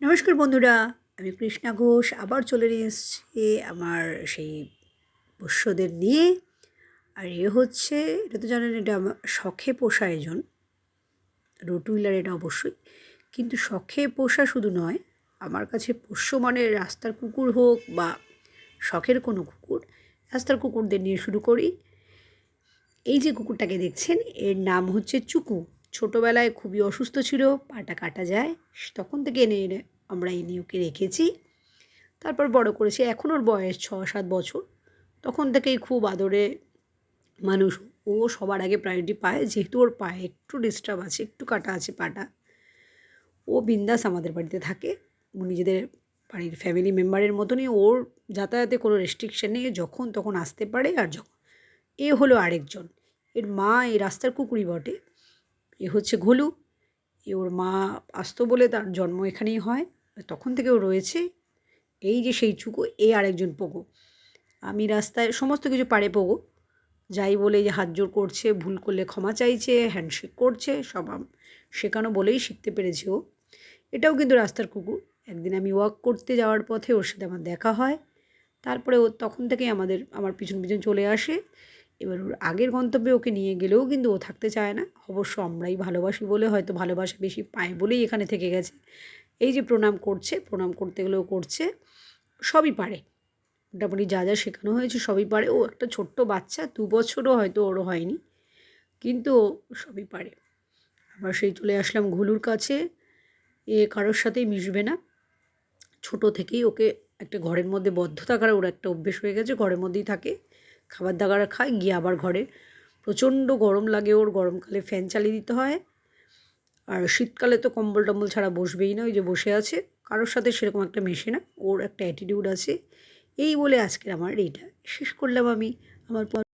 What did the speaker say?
নমস্কার বন্ধুরা, আমি কৃষ্ণা ঘোষ, আবার চলে এসেছি আমার সেই পোষ্যদের নিয়ে। আর এ হচ্ছে, এটা তো জানেন, এটা আমার শখে পোষা এজন। রোটুইলার এটা অবশ্যই। কিন্তু শখে পোষা শুধু নয়, আমার কাছে পোষ্য মানে রাস্তার কুকুর হোক বা শখের কোনো কুকুর, রাস্তার কুকুরদের নিয়ে শুরু করি। এই যে কুকুরটাকে দেখছেন, এর নাম হচ্ছে চুকু। ছোটোবেলায় খুবই অসুস্থ ছিল, পাটা কাটা যায়, তখন থেকে এনে এনে আমরা এনে ওকে রেখেছি। তারপর বড় করেছি এখন ওর বয়স ছ সাত বছর। তখন থেকেই খুব আদরে মানুষ। ও সবার আগে প্রায়োরিটি পায়, যেহেতু ওর পায়ে একটু ডিস্টার্ব আছে, একটু কাটা আছে পাটা। ও বিন্দাস আমাদের বাড়িতে থাকে। ও নিজেদের বাড়ির ফ্যামিলি মেম্বারের মতনই। ওর যাতায়াতে কোনো রেস্ট্রিকশান নেই। যখন তখন আসতে পারে আর যখন এ হলো আরেকজন। এর মা এই রাস্তার কুকুরই বটে। এ হচ্ছে ঘোলু। এ ওর মা আসতো বলে তার জন্ম এখানেই হয়। তখন থেকেও রয়েছে। এই যে সেই চুকো, এ আরেকজন পোগো আমি রাস্তায় সমস্ত কিছু পারে পোগো যাই বলে যে হাত জোর করছে, ভুল করলে ক্ষমা চাইছে হ্যান্ডশেক করছে, সব শেখানো বলেই শিখতে পেরেছে ও। এটাও কিন্তু রাস্তার কুকুর একদিন আমি ওয়াক করতে যাওয়ার পথে ওর সাথে আমার দেখা হয়। তারপরে ও তখন থেকেই আমাদের, আমার পিছন পিছন চলে আসে। এবার ওর আগের গন্তব্যে ওকে নিয়ে গেলেও কিন্তু ও থাকতে চায় না। অবশ্য আমরাই ভালোবাসি বলে হয়তো ভালোবাসা বেশি পায় বলেই এখানে থেকে গেছে। এই যে প্রণাম করছে, প্রণাম করতে গেলেও করছে, সবই পারে। মোটামুটি যা যা শেখানো হয়েছে সবই পারে। ও একটা ছোট্ট বাচ্চা, দু বছরও হয়তো ওরও হয়নি, কিন্তু ও সবই পারে। আমরা সেই চলে আসলাম ঘুলুর কাছে, এ কারোর সাথেই মিশবে না। ছোট থেকেই ওকে একটা ঘরের মধ্যে বদ্ধ থাকার ওর একটা অভ্যেস হয়ে গেছে, ঘরের মধ্যেই থাকে। খাবার দাবার খায়, গিয়ে আবার ঘরে। প্রচণ্ড গরম লাগে ওর, গরমকালে ফ্যান চালিয়ে দিতে হয়। আর শীতকালে তো কম্বল টম্বল ছাড়া বসবেই না, ওই যে বসে আছে। কারোর সাথে সেরকম একটা মেশে না, ওর একটা অ্যাটিটিউড আছে। এই বলে আজকের আমার এইটা। শেষ করলাম আমি আমার